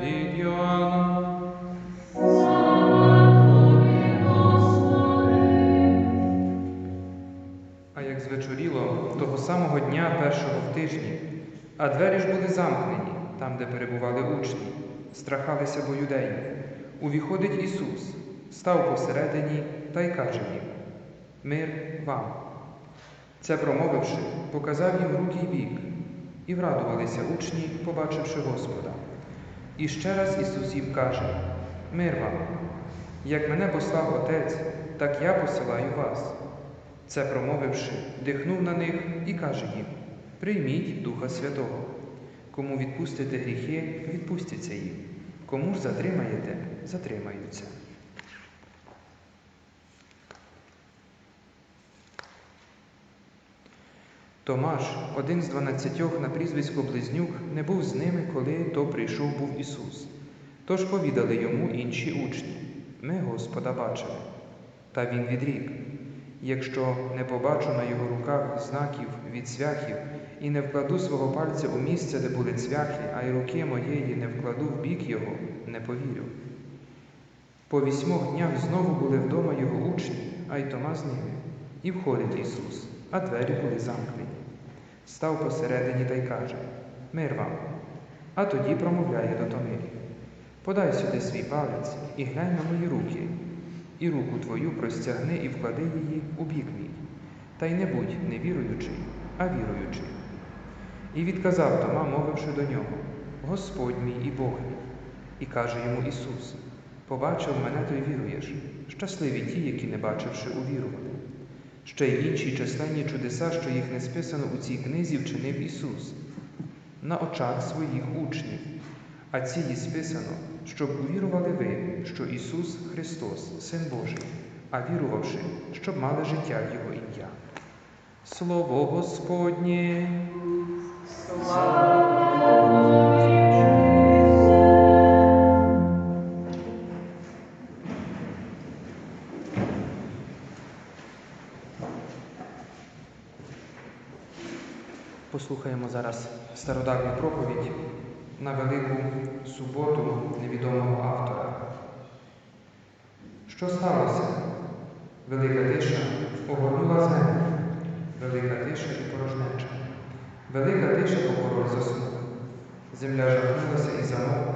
А як звечоріло того самого дня першого в тижні, а двері ж були замкнені, там, де перебували учні, страхалися бо юдеї. Увіходить Ісус, став посередині та й каже їм: Мир вам. Це промовивши, показав їм руки й бік, і врадувалися учні, побачивши Господа. І ще раз Ісус їм каже: Мир вам! Як мене послав Отець, так я посилаю вас. Це промовивши, дихнув на них і каже їм: Прийміть Духа Святого. Кому відпустите гріхи, відпустяться їм. Кому ж затримаєте, затримаються. Томаш, один з дванадцятьох на прізвисько Близнюк, не був з ними, коли то прийшов був Ісус. Тож повідали йому інші учні: Ми Господа бачили. Та він відрік: якщо не побачу на його руках знаків від цвяхів і не вкладу свого пальця у місце, де були цвяхи, а й руки моєї не вкладу в бік його, не повірю. По вісьмох днях знову були вдома його учні, а й Тома з ними. І входить Ісус, а двері були замкнені. Став посередині та й каже: Мир вам. А тоді промовляє до Томи: Подай сюди свій палець і глянь на мої руки, і руку твою простягни і вклади її у бік мій. Та й не будь не віруючий, а віруючий. І відказав Тома, мовивши до нього: Господь мій і Бог мій. І каже йому Ісус: Побачив мене, то й віруєш. Щасливі ті, які, не бачивши, увірували. Ще й інші численні чудеса, що їх не списано у цій книзі, вчинив Ісус на очах своїх учнів. А ці є списано, щоб увірували ви, що Ісус Христос, Син Божий, а вірувавши, щоб мали життя в Його ім'я. Слово Господнє. Послухаємо зараз стародавню проповідь на Велику суботу невідомого автора. Що сталося? Велика тиша огорнула землю, велика тиша і порожнеча. Велика тиша, бо заснув. Земля жахнулася і замовкла,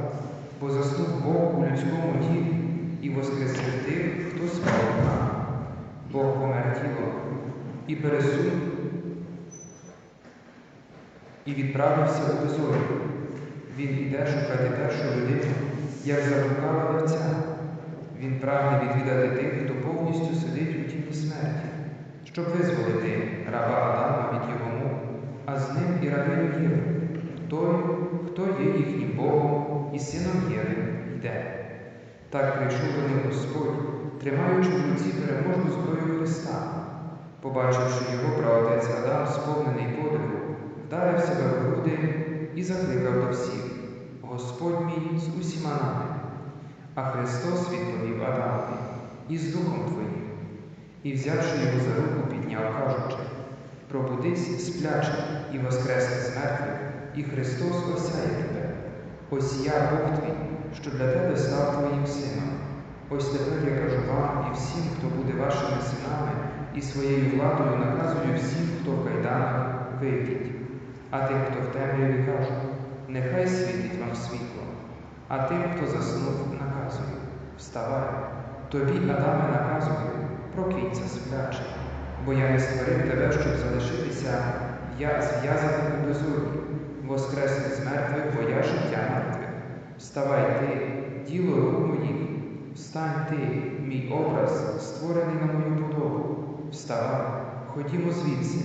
бо заснув Бог у людському тілі і воскресив тих, хто спав. Бог помер тіло і пересунув і відправився у безодню. Він іде шукати першу людину, як заблукала вівця. Він прагне відвідати тих, хто повністю сидить у тіні смерті, щоб визволити раба Адама від його мук, а з ним і рабиню Єву, той, хто є їхнім Богом і сином Єви, йде. Так прийшов до них Господь, тримаючи в руці переможну зброю Христа. Побачивши його, праотець Адам, сповнений подиву, вдарив себе в груди і закликав до всіх Господь мій з усіма нами. А Христос відповів Адамові і з Духом Твоїм, і, взявши його за руку, підняв, кажучи: Пробудись, спляче, і воскресне з мертвих, і Христос осяє тебе. Ось я, Бог твій, що для тебе став твоїм сином. Ось тепер я кажу вам і всім, хто буде вашими синами, і своєю владою наказую всім, хто в кайданах, вийдіть. А тим, хто в темряві кажу, нехай світить вам світло, а тим, хто заснув, наказую, вставай, тобі, Адаме, наказую, прокинься спляче, бо я не створив тебе, щоб залишитися я зв'язаний у безодні, воскресне з мертвих, бо я життя мертвих. Вставай ти, діло рук моїх, встань ти, мій образ, створений на мою подобу. Вставай, ходімо звідси,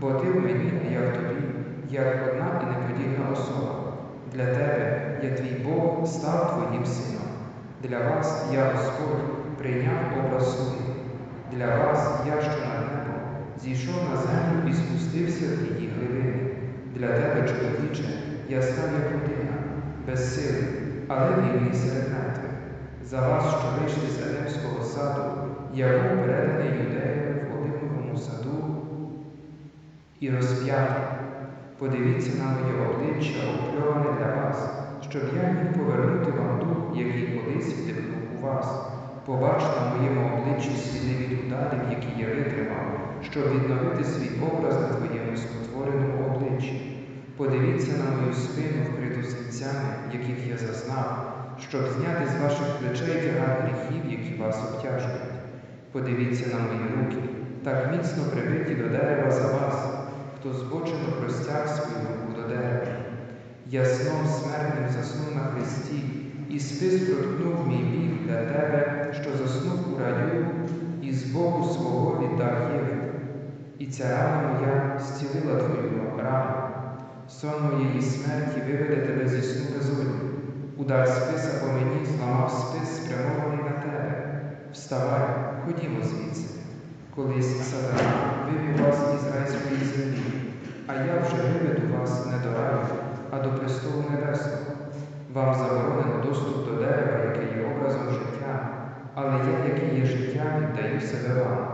бо ти в мені, а я в тобі як одна і неподільна особа. Для тебе я твій Бог став твоїм сином. Для вас я, Господь, прийняв образ слуги. Для вас я, що над небом, зійшов на землю і спустився в її глибини. Для тебе, чоловіче, я став як людина, без сили, але вільний серед мертвих. За вас, що вийшли з Едемського саду, я був переданий юдеям в оливковому саду і розп'ятий. Подивіться на моє обличчя, опльоване для вас, щоб я міг повернути вам дух, який колись вдихнув у вас. Побач на моєму обличчі сліди від ударів, які я витримав, щоб відновити свій образ на твоєму спотвореному обличчі. Подивіться на мою спину вкриту синцями, яких я зазнав, щоб зняти з ваших плечей тягар гріхів, які вас обтяжують. Подивіться на мої руки, так міцно прибиті до дерева за вас, хто збочено простяг свою руку до дерева. Я сном смертним заснув на хресті, і спис проткнув мій бік для тебе, що заснув у раю, і з боку свого віддав Єву. І ця рана моя зцілила твою рану. Сон моєї смерті виведе Удар списа по мені зламав спис, спрямований на тебе. Вставай, ходімо звідси. Колись сатана вивів вас з ізраїльської землі, а я вже виведу вас не до раю, а до престолу небесного. Вам заборонено доступ до дерева, яке є образом життя, але я, який є життям, віддаю себе вам.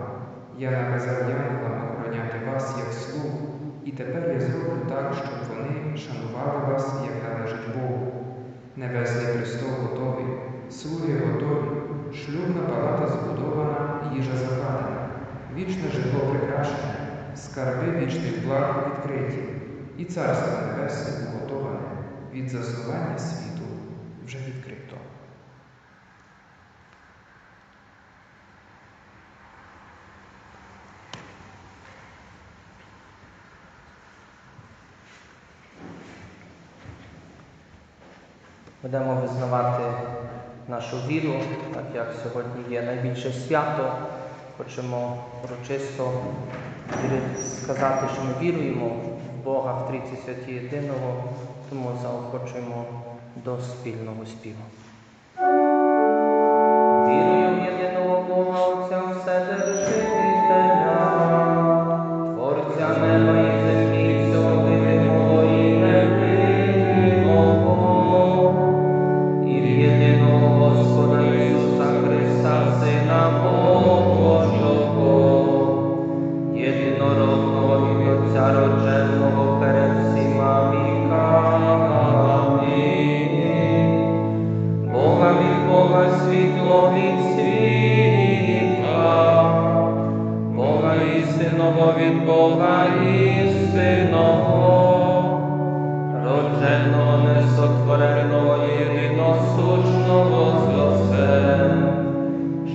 Я наказав янголам охороняти вас як слуг, і тепер я зроблю так, щоб вони шанували вас, як належить Богу. Небесний престол готовий, слуги готові, шлюбна палата збудована, їжа закладена, вічне житло прикрашене, скарби вічних благ відкриті, і царство небесне уготоване від заснування світу вже відкрито. Будемо визнавати нашу віру, так як сьогодні є найбільше свято. Хочемо урочисто сказати, що ми віруємо в Бога в Трійці Святі Єдиного, тому заохочуємо до спільного співу. Від Отця родженого перед всіма віками, Бога від світло від світла, Бога істинного від Бога істинного, родженого, несотвореного, єдиносушного з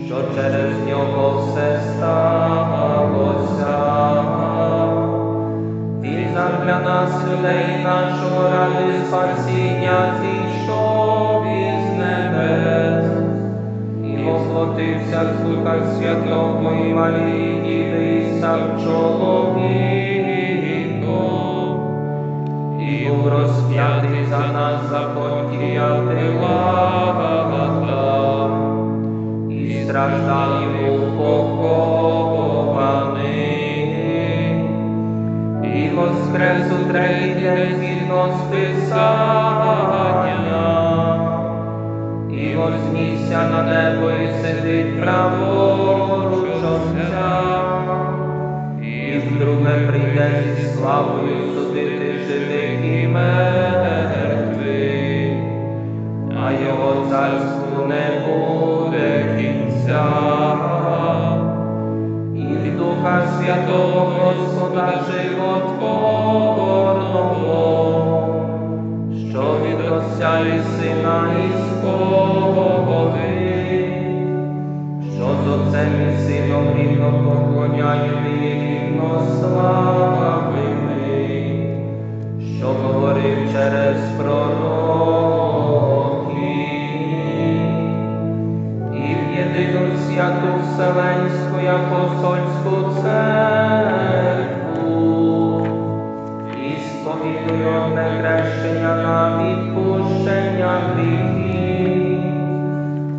що через нього все сталося. Задля нас, людей нашого ради спасіння зійшов із небес і воплотився в Духа Святого і Марії Діви став чоловіком. І був розп'ятий за нас за Понтія і страждав і був і воскрес у день згідно з Писання, і вознісся на небо і сидить праворуч Отця, і вдруге прийде зі славою судити живих і мертвих, а його царству не буде кінця. Духа Святого Господа животворного, що від Отця і Сина і Споводи, що з Отцем і Сином рівно поклоняємо і рівно славими, що говорив через пророків, і в єдину святу Вселенську апостольську церкву, і сповідую одне хрещення на відпущення гріхів,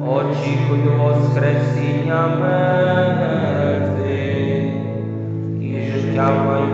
очікую Воскресіння мертвих. І життя в